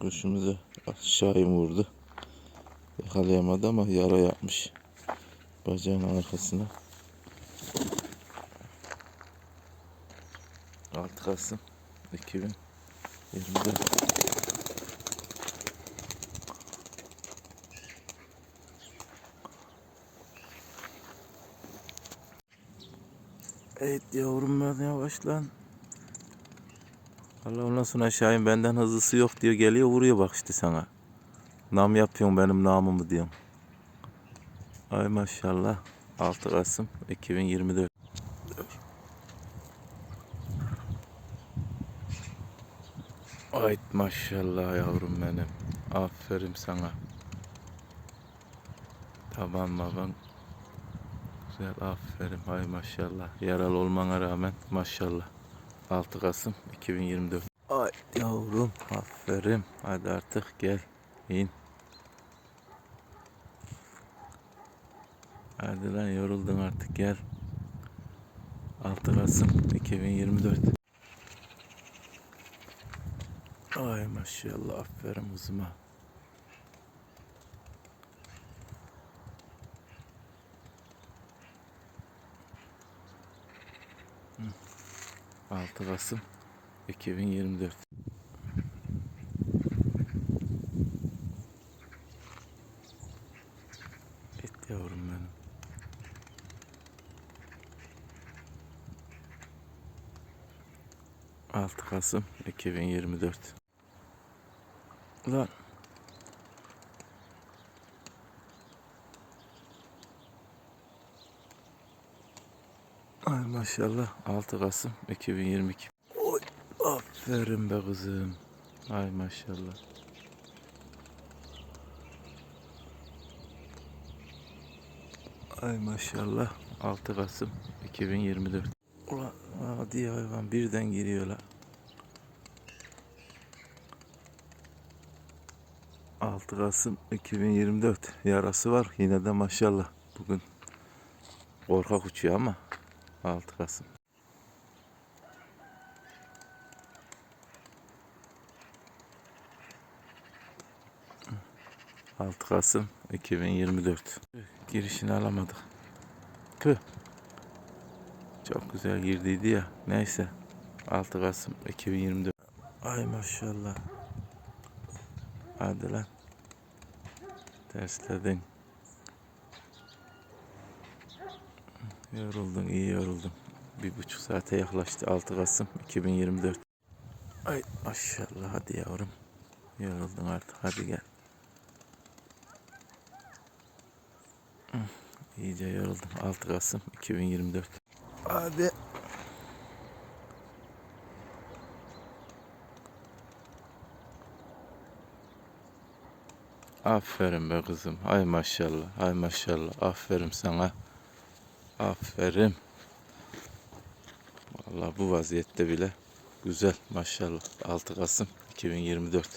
Kuşumuzu Şahin vurdu. Yakalayamadı ama yara yapmış. Bacağının arkasına. 6 Kasım 2024 Evet yavrum ben yavaş lan. Allah ondan sonra Şahin benden hızlısı yok diyor geliyor vuruyor bak işte sana. Nam yapıyorsun benim namımı diyorum. Ay maşallah. 6 Kasım 2024. Ay maşallah yavrum benim. Aferin sana. Tamam babam. Güzel aferin. Ay maşallah. Yaralı olmana rağmen maşallah. 6 Kasım 2024. Ay yavrum aferin. Hadi artık gel. İn. Hadi lan yoruldun artık gel. 6 Kasım 2024. Ay maşallah aferin kızıma. 6 Kasım 2024. Et yavrum benim. Altı Kasım 2024. Ulan. Ay maşallah 6 Kasım 2022. Oy aferin be kızım. Ay maşallah. Ay maşallah 6 Kasım 2024. Ulan hadi hayvan birden giriyor la. 6 Kasım 2024 yarası var yine de maşallah bugün korkak uçuyor ama 6 Kasım 6 Kasım 2024 girişini alamadık. Tüh. Çok güzel girdiydi ya. Neyse. 6 Kasım 2024. Ay maşallah. Hadi lan. Tersledin. Yoruldun, iyi yoruldun. Bir buçuk saate yaklaştı. 6 Kasım 2024. Ay maşallah hadi yavrum. Yoruldun artık hadi gel. Hı, İyice yoruldum. 6 Kasım 2024. Hadi. Aferin be kızım. Ay maşallah. Ay maşallah. Aferin sana. Aferin. Vallahi bu vaziyette bile güzel maşallah. 6 Kasım 2024.